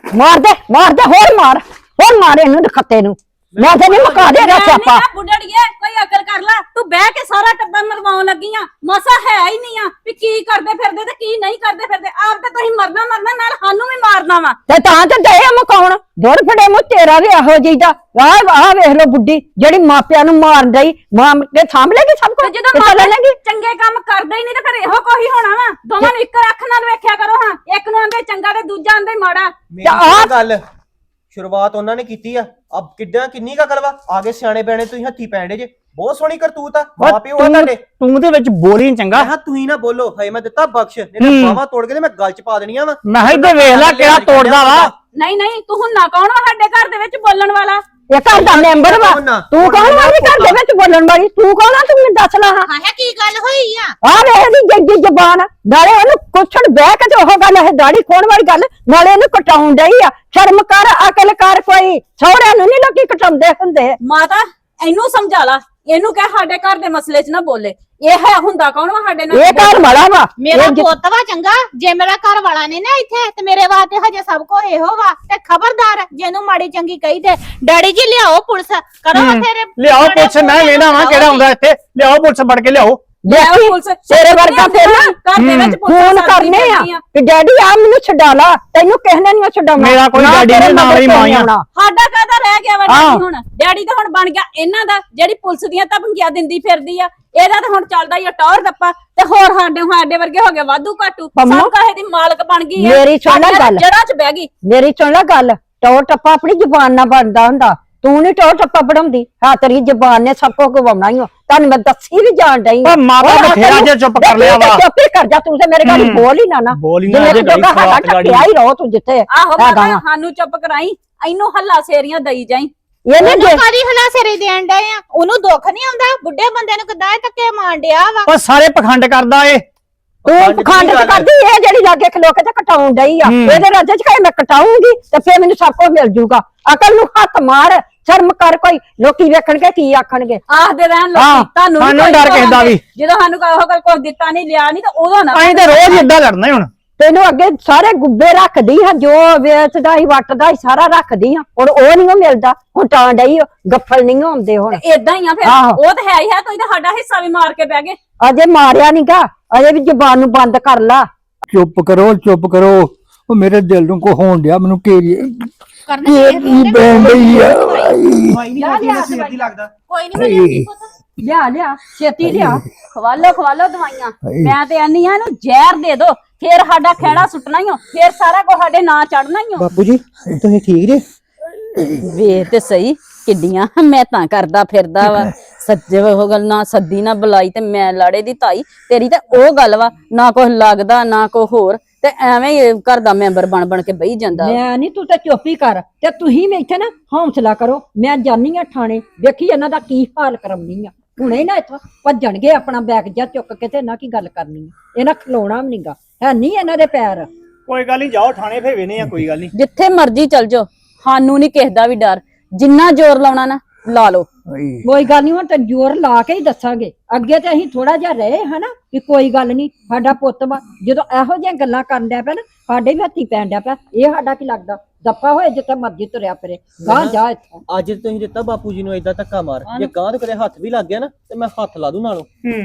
ਮਾਰ ਦੇ ਮਾਰ ਦੇ ਹੋਰ ਮਾਰ ਹੋਰ ਮਾਰ ਇਹਨੂੰ ਨਖੱਤੇ ਨੂੰ। ਮੈਂ ਤੇ ਨਹੀਂ ਮੁਕਾ ਦੇ ਰਿਹਾ ਸਿਆਪਾ ਬੁੱਢੜੀਏ ਕੋਈ ਅਕਲ ਕਰ ਲੈ। ਤੂੰ ਬਹਿ ਕੇ ਸਾਰਾ ਟੱਬਰ ਮਰਵਾਉਣ ਲੱਗੀ ਆ ਮਸਾ ਹੈ ਹੀ ਨਹੀਂ ਆ ਵੀ ਕੀ ਕਰਦੇ ਫਿਰਦੇ ਤੇ ਕੀ ਨਹੀਂ ਕਰਦੇ ਫਿਰਦੇ। ਆਪ ਤੇ ਤੁਸੀਂ ਮਰਨਾ ਮਰਨਾ ਨਾਲ ਸਾਨੂੰ ਵੀ ਮਾਰਨਾ ਵਾ। ਤੇ ਤਾਂ ਤੇ ਦੇ ਮੁਕਾਉਣ। ਦੁਰ ਫੜੇ ਮੂੰ ਤੇਰਾ ਵੀ ਇਹੋ ਜਿਹੀ ਦਾ। ਆਹ ਆਹ ਵੇਖ ਲੋ ਬੁੱਢੀ ਜਿਹੜੀ ਮਾਪਿਆਂ ਨੂੰ ਮਾਰਨ ਡਈ। ਮਾਂ ਕੇ ਸਾਂਭ ਲੇਗੀ ਸਭ ਤੇ ਕੁਝ ਜਦੋਂ ਮਾਪੇ ਲੇਗੀ ਚੰਗੇ ਕੰਮ ਕਰਦੇ ਹੀ ਨਹੀਂ ਤੇ ਫਿਰ ਇਹੋ ਕੋਈ ਹੋਣਾ ਵਾ। ਦੋਵਾਂ ਨੂੰ ਇੱਕ ਅੱਖ ਨਾਲ ਵੇਖਿਆ ਕਰੋ ਹਾਂ। ਇੱਕ ਨੂੰ ਆਂਦੇ ਚੰਗਾ ਤੇ ਦੂਜਾ ਆਂਦੇ ਮਾੜਾ। ਮੇਰੀ ਸੁਣੋ ਗੱਲ। ਸ਼ੁਰੂਆਤ ਉਹਨਾਂ ਨੇ ਕੀਤੀ ਆ। ਅਬ ਕਿੱਦਾਂ ਕਿੰਨੀ ਕਾ ਕਰਵਾ ਆਗੇ ਸਿਆਣੇ ਬੈਣੇ ਤੁਸੀਂ ਹੱਥੀ ਪੈਂਦੇ ਜੇ। ਬਹੁਤ ਸੋਹਣੀ ਕਰਤੂਤ ਆ। ਓਏ ਮਾਪਿਓ ਆ ਤੂੰ ਤੁਹਾਡੇ। ਤੂੰ ਦੇ ਵਿੱਚ ਬੋਲੀ ਨੀ ਚੰਗਾ। ਕਿਹਾ ਤੁਸੀਂ ਨਾ ਬੋਲੋ। ਹਏ ਮੈਂ ਦਿੱਤਾ ਬਖਸ਼। ਨਹੀਂ ਤਾਂ ਹੂੰ। ਬਾਵਾ ਤੋੜ ਕੇ ਤੇ ਮੈਂ ਗਲ ਚ ਪਾ ਦੇਣੀਆਂ ਵਾ। ਮੈਂ ਕਿਹਾ ਇੱਧਰ ਵੇਖ ਲੈ ਕਿਹੜਾ ਤੋੜਦਾ ਵਾ। ਨਹੀਂ ਨਹੀਂ ਤੂੰ ਹੁਣ ਨਾ ਕੌਣ ਵਾ ਸਾਡੇ ਘਰ ਦੇ ਵਿੱਚ ਬੋਲਣ ਵਾਲਾ? ਇਹ ਘਰ ਦਾ ਮੈਂਬਰ ਵਾ। ਕੌਣ ਆ? ਤੂੰ ਕੌਣ ਵਾਲੀ ਘਰ ਦੇ ਵਿੱਚ ਬੋਲਣ ਵਾਲੀ? ਤੂੰ ਕੌਣ ਆ? ਤੂੰ ਮੈਨੂੰ ਦੱਸ ਲਾ ਹਾਂ। ਹਾਂ ਕੀ ਗੱਲ ਹੋਈ ਆ? ਆ ਵੇ ਇਹਦੀ ਜੱਜੀ ਜ਼ਬਾਨ। ਨਾਲੇ ਉਹਨੂੰ ਕੁਛੜ ਬਹਿ ਕੇ ਤੇ ਉਹ ਗੱਲ ਇਹ ਦਾੜੀ ਖੋਣ ਵਾਲੀ ਗੱਲ ਨਾਲੇ ਇਹਨੂੰ ਕਟਾਉਣ ਡਈ ਆ। ਸ਼ਰਮ ਕਰ ਅਕਲ ਕਰ ਕੋਈ। ਸਹੁਰਿਆਂ ਨੂੰ ਨਹੀਂ ਲੋਕੀ ਕਟਾਉਂਦੇ ਹੁੰਦੇ। ਮਾਤਾ ਇਹਨੂੰ ਸਮਝਾ ਲਾ। ਇਹਨੂੰ ਕਹਿ ਸਾਡੇ ਘਰ ਦੇ ਮਸਲੇ 'ਚ ਨਾ ਬੋਲੇ। ਇਹ ਹੈ ਹੁੰਦਾ ਕੌਣ ਵਾ ਸਾਡੇ ਨਾਲ? ਇਹ ਘਰ ਵਾਲਾ ਵਾ। ਮੇਰਾ ਇਹ ਜਿ- ਪੁੱਤ ਵਾ ਚੰਗਾ ਜੇ ਮੇਰਾ ਘਰ ਵਾਲਾ ਨੇ ਨਾ ਇੱਥੇ ਤੇ ਮੇਰੇ ਵਾਸਤੇ ਹਜੇ ਸਭ ਕੁਝ ਇਹੋ ਵਾ ਤੇ ਖਬਰਦਾਰ ਜਿਹਨੂੰ ਮਾੜੀ ਚੰਗੀ ਕਹੀ ਤੇ ਡੈਡੀ ਜੀ ਲਿਆਓ ਪੁਲਿਸ ਕਰੋ। ਫਿਰ ਲਿਆਓ ਪੁਲਿਸ ਮੈਂ ਵੇਖਦਾ ਵਾਂ ਕਿਹੜਾ ਹੁੰਦਾ ਇੱਥੇ। ਲਿਆਓ ਪੁਲਿਸ ਫੜ ਕੇ ਲਿਆਓ। ਦੇਖੀ ਪੁਲਿਸ ਤੇਰੇ ਵਰਗਾ ਫਿਰ ਨਾ। ਘਰ ਦੇ ਵਿੱਚ ਪੁਲਿਸ ਫੋਨ ਸਾਡੀ ਕਰਨੇ ਆ ਫਿਰਦੀ ਕਿ ਡੈਡੀ ਆ ਮੈਨੂੰ ਛਡਾ ਲਾ। ਤੈਨੂੰ ਕਿਸੇ ਨੇ ਨਹੀਂ ਛਡਾਉਣਾ। ਮੇਰਾ ਕੋਈ ਨਾ ਡੈਡੀ ਤੇਰੇ ਨੀ, ਨਾ ਮਗਰ ਮੇਰੀ ਕੋਈ ਮਾਂ ਆ। ਆਉਣਾ। ਸਾਡਾ ਕਾਹਦਾ ਰਹਿ ਗਿਆ ਵਾ ਹਾਂ। ਡੈਡੀ ਹੁਣ? ਡੈਡੀ ਤਾਂ ਹੁਣ ਬਣ ਗਿਆ। ਇਹਨਾਂ ਦਾ ਜਿਹੜੀ ਪੁਲਿਸ ਦੀਆਂ ਧਮਕੀਆਂ ਦਿੰਦੀ ਫਿਰਦੀ ਆ ਇਹਦਾ ਤਾਂ ਹੁਣ ਚੱਲਦਾ ਹੀ ਆ ਟੌਰ ਦੱਪਾ। ਤੇ ਹੋਰ ਸਾਡੇ ਸਾਡੇ ਵਰਗੇ ਹੋ ਗਏ ਵਾਧੂ ਘਾਟੂ। ਸਭ ਕਾਹੇ ਦੀ ਮਾਲਕ ਬਣ ਗਈ ਆ। ਮੇਰੀ ਸੁਣ ਲੈ ਗੱਲ। ਜੜਾ 'ਚ ਬਹਿ ਗਈ। ਮੇਰੀ ਸੁਣ ਲੈ ਗੱਲ। ਟੋਰ ਟੱਪਾ ਆਪਣੀ ਜ਼ੁਬਾਨ ਨਾਲ ਬਣਦਾ ਹੁੰਦਾ। ਤੂੰ ਨਹੀਂ ਟੋਰ ਟੱਪਾ ਪੜਾਉਂਦੀ ਹਾਂ ਤੇਰੀ ਜ਼ੁਬਾਨ ਨੇ ਸਭ ਕੁਝ ਗਵਾਉਣਾ ਹੀ ਹੋ ਤੁਹਾਨੂੰ ਮੈਂ ਦੱਸੀ ਵੀ ਜਾਣ ਡਈ ਓ ਮਾਤਾ ਬਥੇਰਾ ਜੇ ਚੁੱਪ ਕਰ ਲਿਆ ਵਾ। ਚੁੱਪ ਹੀ ਕਰ ਜਾ ਤੂੰ ਤੇ ਮੇਰੇ ਗਾੜੀ। ਬੋਲ ਹੀ ਨਾ ਨਾ। ਬੋਲ ਹੀ ਨਾ, ਕੁ ਗਈ ਸਾਡਾ ਖਰਾਬ ਟੱਕਿਆ ਹੀ ਰਹੋ ਤੂੰ ਜਿੱਥੇ ਆਹੋ ਮਾਤਾ। ਸਾਨੂੰ ਚੁੱਪ ਕਰਾਈ। ਇਹਨੂੰ ਹੱਲਾ ਸੇਰੀਆਂ ਦਈ ਜਾਈ। ਇਹਨੇ ਉਹਨੂੰ ਜੇ ਕਾਦੀ ਹਲਾ ਸਿਰੇ ਦੇਣ ਡਏ ਆ? ਉਹਨੂੰ ਦੁੱਖ ਨਹੀਂ ਆਉਂਦਾ? ਬੁੱਢੇ ਬੰਦੇ ਨੂੰ ਕਿਦਾਂ ਧੱਕੇ ਮਾਰਨ ਡਿਆ ਵਾ? ਓ ਸਾਰੇ ਪਖੰਡ ਕਰਦਾ ਏ। ਤੂੰ ਖੰਡ ਚ ਕਰਦੀ ਇਹ ਜਿਹੜੀ ਲਾਗੇ ਖਲੋ ਕੇ ਤੇ ਕਟਾਉਣ ਡਈ ਆ। ਹੂੰ। ਇਹਦੇ ਰਾਜੇ ਚ ਕਹੇ ਮੈਂ ਕਟਾਉਂਗੀ ਤੇ ਫੇਰ ਮੈਨੂੰ ਸਭ ਕੁਝ ਮਿਲ ਜੂਗਾ। ਅਕਲ ਨੂੰ ਹੱਥ ਮਾਰ ਸ਼ਰਮ ਕਰ ਕੋਈ। ਲੋਕੀ ਵੇਖਣਗੇ ਕੀ ਆਖਣਗੇ। ਆਖਦੇ ਰਹਿਣ ਹਾਂ, ਲੋਕੀ ਤੁਹਾਨੂੰ ਨੀ ਸਾਨੂੰ ਕੋਈ ਡਰ ਕਿਸੇ ਦਾ ਕਹਾਂਗੇ। ਵੀ। ਜਦੋਂ ਸਾਨੂੰ ਕੋਈ ਉਹ ਕੁਝ ਦਿੱਤਾ ਨਹੀਂ ਲਿਆ ਨਹੀਂ ਤਾਂ ਉਦੋਂ ਨਾ ਅਸੀਂ ਤੇ ਰੋਜ਼ ਇਦਾਂ ਲੜਨਾ ਹੀ ਹੁਣ। ਤੈਨੂੰ ਅੱਗੇ ਸਾਰੇ ਗੁੱਬੇ ਰੱਖਦੀ ਆ ਜੋ ਵੇਚਦਾ ਹੀ ਵੱਟਦਾ ਹੀ ਸਾਰਾ ਰੱਖਦੀ ਆ। ਹੁਣ ਉਹ ਨਹੀਂ ਮਿਲਦਾ। ਹੁਣ ਤਾਂ ਡਈ ਓ, ਗੱਫਲ ਨਹੀਂ ਹੁੰਦੇ ਹੁਣ। ਇਦਾਂ ਹੀ ਆ ਫਿਰ। ਉਹ ਤਾਂ ਹੈ ਹੀ ਹੈ ਤੁਸੀਂ ਤਾਂ ਸਾਡਾ ਹਿੱਸਾ ਵੀ ਮਾਰ ਕੇ ਬਹਿ ਗਏ। ਅਜੇ ਮਾਰਿਆ ਨਹੀਂਗਾ ਅਜੇ ਵੀ ਜ਼ੁਬਾਨ ਨੂੰ ਬੰਦ ਕਰ ਲਾ। ਚੁੱਪ ਕਰੋ ਚੁੱਪ ਕਰੋ। ਉਹ ਮੇਰੇ ਦਿਲ ਨੂੰ ਕੋ ਹੋਣ ਡਿਆ ਮੈਨੂੰ ਕਰਨਾ ਘੇਰੀ ਬੈਣ ਡਈ ਆ। ਦਵਾਈ ਨਹੀਂ ਖਾਦੀ ਮੈਂ ਸਿਰ ਦੀ ਲੱਗਦਾ। ਕੋਈ ਨਹੀਂ ਮੈਂ ਲਿਆਉਂਦੀ ਪੁੱਤ? ਲਿਆ ਲਿਆ ਛੇਤੀ ਲਿਆ। ਖਵਾਲੋ ਖਵਾਲੋ ਦਵਾਈਆਂ। ਮੈਂ ਤੇ ਆਨੀ ਆ ਇਹਨੂੰ ਜ਼ਹਿਰ ਦੇ ਦੋ। ਫੇਰ ਸਾਡਾ ਖਹਿੜਾ ਸੁੱਟਣਾ ਹੀ ਓ। ਫੇਰ ਸਾਰਾ ਕੁਝ ਸਾਡੇ ਨਾਂ ਚੜਨਾ ਹੀ ਓ। ਬਾਪੂ ਜੀ ਤੁਸੀਂ ਠੀਕ ਜੇ? ਵੇ ਤੇ ਸਹੀ। ਕਿੱਡੀਆਂ ਮੈਂ ਤਾਂ ਕਰਦਾ ਫਿਰਦਾ ਵਾ। ਸੱਜੇ ਉਹ ਗੱਲ ਨਾ ਸੱਦੀ ਨਾ ਬੁਲਾਈ ਤੇ ਮੈਂ ਲਾੜੇ ਦੀ ਤਾਈ ਤੇਰੀ ਤੇ ਉਹ ਗੱਲ ਵਾ ਨਾ ਕੁਝ ਲੱਗਦਾ ਨਾ ਕੋ ਹੋਰ ਤੇ ਐਵੇਂ ਹੀ ਘਰ ਦਾ ਮੈਂਬਰ ਬਣ ਬਣ ਕੇ ਬਈ ਜਾਂਦਾ। ਮੈਂ ਨਹੀਂ ਤੂੰ ਤੇ ਚੁੱਪ ਹੀ ਕਰ ਤੇ ਤੁਸੀਂ ਵੀ ਇੱਥੇ ਨਾ ਹੌਂਸਲਾ ਕਰੋ। ਮੈਂ ਜਾਨੀ ਆ ਥਾਣੇ ਵੇਖੀ ਇਹਨਾਂ ਦਾ ਕੀ ਹਾਲ ਕਰਾਉਣੀ ਆ। ਹੁਣੇ ਨਾ ਇੱਥੋਂ ਭੱਜਣਗੇ ਆਪਣਾ ਬੈਗ ਜਾਂ ਚੁੱਕ ਕੇ ਤੇ ਇਹਨਾਂ ਕੀ ਗੱਲ ਕਰਨੀ ਆ। ਇਹਨਾਂ ਖਲੋਣਾ ਵੀ ਨਹੀਂਗਾ ਹੈ ਨਹੀਂ ਇਹਨਾਂ ਦੇ ਪੈਰ? ਕੋਈ ਗੱਲ ਨਹੀਂ ਜਾਓ ਥਾਣੇ ਫੇਰ ਵੇਨੇ ਆ ਕੋਈ ਗੱਲ ਨਹੀਂ ਜਿੱਥੇ ਮਰਜ਼ੀ ਚਲ ਜਾਓ ਸਾਨੂੰ ਨਹੀਂ ਕਿਸੇ ਦਾ ਵੀ ਡਰ। ਜਿੰਨਾ ਜ਼ੋਰ ਲਾਉਣਾ ਨਾ ਲਾ ਲਓ। ਹਾਏ। ਕੋਈ ਗੱਲ ਨਹੀਂ ਹੁਣ ਤੇ ਜ਼ੋਰ ਲਾ ਕੇ ਹੀ ਦੱਸਾਂਗੇ। ਅੱਗੇ ਤੇ ਅਸੀਂ ਥੋੜਾ ਜਿਹਾ ਰਹੇ ਹਨਾ ਕਿ ਕੋਈ ਗੱਲ ਨਹੀਂ ਸਾਡਾ ਪੁੱਤ ਵਾ ਜਦੋਂ ਇਹੋ ਜਿਹੀਆਂ ਗੱਲਾਂ ਕਰਨ ਡਿਆ ਪਿਆ ਨਾ ਸਾਡੇ ਵੀ ਹੱਥੀ ਪੈਣ ਡਿਆ ਪਿਆ ਇਹ ਸਾਡਾ ਕੀ ਲੱਗਦਾ? ਦੱਪਾ ਹੋਏ ਜਿੱਥੇ ਮਰਜ਼ੀ ਤੁਰਿਆ ਫਿਰੇ ਗਾਂ ਜਾ ਇੱਥੋਂ। ਅੱਜ ਤੁਸੀਂ ਦਿੱਤਾ ਬਾਪੂ ਜੀ ਨੂੰ ਏਦਾਂ ਧੱਕਾ ਮਾਰ ਜੇ ਗਾਂ ਤੇ ਕਦੇ ਹੱਥ ਵੀ ਲੱਗ ਗਿਆ ਨਾ ਤੇ ਮੈਂ ਹੱਥ ਲਾ ਦੂੰ ਨਾਲੋਂ। ਹੂੰ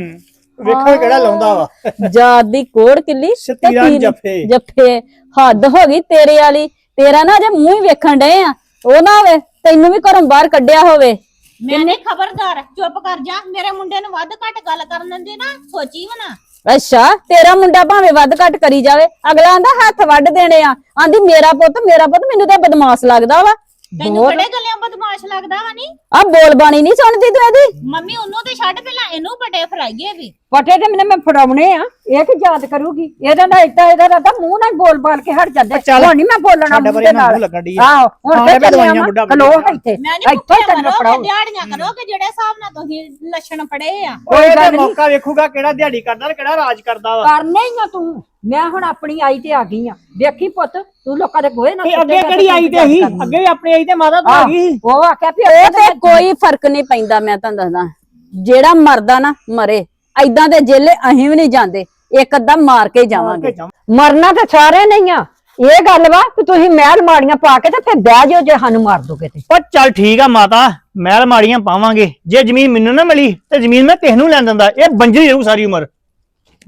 ਵੇਖੋ ਕਿਹੜਾ ਲਾਉਂਦਾ ਵਾ। ਜਾਤ ਦੀ ਕੋੜ ਕਿੱਲੀ ਤੇ ਸਤੀਰਾਂ ਤੀਰ- ਜੱਫੇ। ਜੱਫੇ ਹੱਦ ਹੋ ਗਈ ਤੇਰੇ ਵਾਲੀ ਤੇਰਾ ਨਾ ਜੇ ਮੂੰਹ ਹੀ ਵੇਖਣ ਡਏ ਆ ਉਹ ਨਾ ਹੋਵੇ। ਤੈਨੂੰ ਵੀ ਘਰੋਂ ਬਾਹਰ ਕੱਢਿਆ ਹੋਵੇ। ਮੈਂ ਨਹੀਂ ਖਬਰਦਾਰ ਚੁੱਪ ਕਰ ਜਾ। ਮੇਰੇ ਮੁੰਡੇ ਨੂੰ ਵੱਧ ਘੱਟ ਗੱਲ ਕਰਨ ਦਿੰਦੇ ਨਾ ਸੋਚੀ ਵਨਾ ਅੱਛਾ ਤੇਰਾ ਮੁੰਡਾ ਭਾਵੇਂ ਵੱਧ ਘੱਟ ਕਰੀ ਜਾਵੇ ਅਗਲਾ ਆਂਦਾ ਹੱਥ ਵੱਢ ਦੇਣੇ ਆ। ਆਂਦੀ ਮੇਰਾ ਪੁੱਤ ਮੇਰਾ ਪੁੱਤ ਮੈਨੂੰ ਤਾਂ ਬਦਮਾਸ਼ ਲੱਗਦਾ ਵਾ। ਤੈਨੂੰ ਕਿਹੜੇ ਗੱਲਾਂ ਬਦਮਾਸ਼ ਲੱਗਦਾ ਵਾ ਨਹੀਂ ਆ ਬੋਲ ਬਾਣੀ ਨਹੀਂ ਸੁਣਦੀ ਤੂੰ ਇਹਦੀ? ਮੰਮੀ ਉਹਨੂੰ ਤੇ ਛੱਡ ਪਹਿਲਾਂ ਇਹਨੂੰ ਪਟੇ ਫਰਾਈਏ ਵੀ। ਪਟੇ ਤੇ ਮੈਨੂੰ ਮੈਂ ਫੜਾਉਣੇ ਆ ਇਹ ਕੀ ਯਾਦ ਕਰੂਗੀ? ਇਹਦਾ ਨਾ ਏਦਾਂ ਇਹਦਾ ਰਾਦਾ ਮੂੰਹ ਨਾਲ ਬੋਲ ਬਾਲ ਕੇ ਹਟ ਜਾਂਦੇ ਹੁਣ ਨਹੀਂ ਮੈਂ ਬੋਲਣਾ ਸਾਡੇ ਮੂੰਹ ਬਾਰੇ ਦੇ ਨਾਲ। ਆਹੋ ਹੁਣ ਤੇ ਦਵਾਈਆਂ ਬੁੱਢਾ ਖਲੋ। ਇੱਥੇ। ਮੈਂ ਨਹੀਂ ਇੱਥੋਂ ਤੈਨੂੰ ਫੜਾਉ। ਦਿਹਾੜੀਆਂ ਕਰੋਗੇ ਜਿਹੜੇ ਹਿਸਾਬ ਨਾਲ ਤੁਸੀਂ ਲੱਛਣ ਪੜੇ ਆ। ਕੋਈ ਗੱਲ। ਮੌਕਾ ਵੇਖੂਗਾ ਕਿਹੜਾ ਦਿਹਾੜੀ ਕਰਦਾ ਤੇ ਕਿਹੜਾ ਰਾਜ ਕਰਦਾ ਵਾ। ਕਰਨੇ ਹੀ ਆ ਤੂੰ। ਮੈਂ ਹੁਣ ਆਪਣੀ ਆਈ ਤੇ ਆ ਗਈ ਆ। ਵੇਖੀ ਪੁੱਤ ਤੂੰ ਲੋਕਾਂ ਦੇ ਗੋਹੇ ਨਾ ਅੱਗੇ ਕਿਹੜੀ ਆਈ ਤੇ ਹੀ ਅੱਗੇ ਵੀ ਆਪਣੀ ਆਈ ਤੇ ਮਾਤਾ ਤੋਂ ਆ ਗਈ ਉਹ ਆਖਿਆ ਵੀ ਇਹ ਤੇ ਕੋਈ ਫ਼ਰਕ ਨਹੀਂ ਪੈਂਦਾ ਮੈਂ ਤੁਹਾਨੂੰ ਦੱਸਦਾ। ਜਿਹੜਾ ਮਰਦਾ ਨਾ ਮਰੇ। ਐਦਾਂ ਦੇ ਜੇਲੇ ਅਸੀਂ ਵੀ ਨਹੀਂ ਜਾਂਦੇ ਇੱਕ ਅੱਧਾ ਮਾਰ ਕੇ ਜਾਵਾਂਗੇ। ਮਰਨਾ ਤੇ ਸਾਰੇ ਨਹੀਂ ਆ। ਇਹ ਗੱਲ ਵਾ ਕਿ ਤੁਸੀਂ ਮਹਿਲ ਮਾੜੀਆਂ ਪਾ ਕੇ ਤੇ ਫਿਰ ਬਹਿ ਜਾਓ ਜੇ ਸਾਨੂੰ ਮਾਰ ਦੋਗੇ ਤੇ। ਉਹ ਚੱਲ ਠੀਕ ਆ ਮਾਤਾ ਮਹਿਲ ਮਾੜੀਆਂ ਪਾਵਾਂਗੇ। ਜੇ ਜ਼ਮੀਨ ਮੈਨੂੰ ਨਾ ਮਿਲੀ ਤੇ ਜ਼ਮੀਨ ਮੈਂ ਕਿਸ ਨੂੰ ਲੈਣ ਦਿੰਦਾ। ਇਹ ਬੰਜਰੀ ਰਹੂ ਸਾਰੀ ਉਮਰ।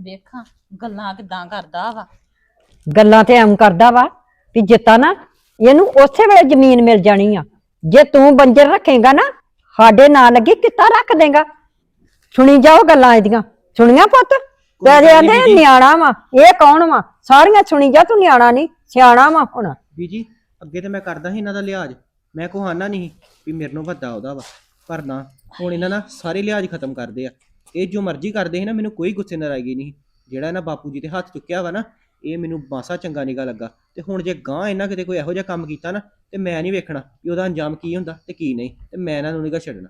ਵੇਖਾਂ ਗੱਲਾਂ ਕਿਦਾਂ ਕਰਦਾ ਵਾ। ਗੱਲਾਂ ਤੇ ਐਂ ਕਰਦਾ ਵਾ ਵੀ ਜਿੱਤਾ ਨਾ ਇਹਨੂੰ ਉਸੇ ਵੇਲੇ ਜ਼ਮੀਨ ਮਿਲ ਜਾਣੀ ਆ। ਜੇ ਤੂੰ ਬੰਜਰ ਰੱਖੇਗਾ ਨਾ ਸਾਡੇ ਨਾਂ ਲੱਗੀ ਕਿੱਤਾ ਰੱਖ ਦੇਗਾ। ਸੁਣੀ ਜਾਓ ਗੱਲਾਂ ਇਹਦੀਆਂ। ਸੁਣੀਆਂ ਪੁੱਤ? ਤੇ ਜੇ ਆਂਦੇ ਨਿਆਣਾ ਵਾ ਇਹ ਕੌਣ ਵਾ? ਸਾਰੀਆਂ ਸੁਣੀ ਜਾ ਤੂੰ ਨਿਆਣਾ ਨਹੀਂ ਸਿਆਣਾ ਵਾ ਹੁਣ। ਬੀਜੀ ਅੱਗੇ ਤੇ ਮੈਂ ਕਰਦਾ ਸੀ ਇਹਨਾਂ ਦਾ ਲਿਹਾਜ਼ ਮੈਂ ਕੋਹਾਨਾ ਨਹੀਂ ਵੀ ਮੇਰੇ ਨੂੰ ਵੱਡਾ ਉਹਦਾ ਵਾ। ਪਰ ਨਾ ਹੁਣ ਇਹਨਾਂ ਨਾਲ ਸਾਰੇ ਲਿਹਾਜ਼ ਖਤਮ ਕਰਦੇ ਆ। ਇਹ ਜੋ ਮਰਜ਼ੀ ਕਰਦੇ ਸੀ ਨਾ ਮੈਨੂੰ ਕੋਈ ਗੁੱਸੇ ਨਾਰਾਜ਼ਗੀ ਨਹੀਂ ਜਿਹੜਾ ਇਹਨਾਂ ਬਾਪੂ ਜੀ ਤੇ ਹੱਥ ਚੁੱਕਿਆ ਵਾ ਨਾ ਇਹ ਮੈਨੂੰ ਮਾਸਾ ਚੰਗਾ ਨਿਗਾ ਲੱਗਾ। ਤੇ ਹੁਣ ਜੇ ਗਾਂ ਇਹਨਾਂ ਕਿਤੇ ਕੋਈ ਇਹੋ ਜਿਹਾ ਕੰਮ ਕੀਤਾ ਨਾ ਤੇ ਮੈਂ ਨਹੀਂ ਵੇਖਣਾ ਵੀ ਉਹਦਾ ਅੰਜਾਮ ਕੀ ਹੁੰਦਾ ਤੇ ਕੀ ਨਹੀਂ। ਤੇ ਮੈਂ ਇਹਨਾਂ ਨੂੰ ਨਹੀਂ ਗਾ ਛੱਡਣਾ।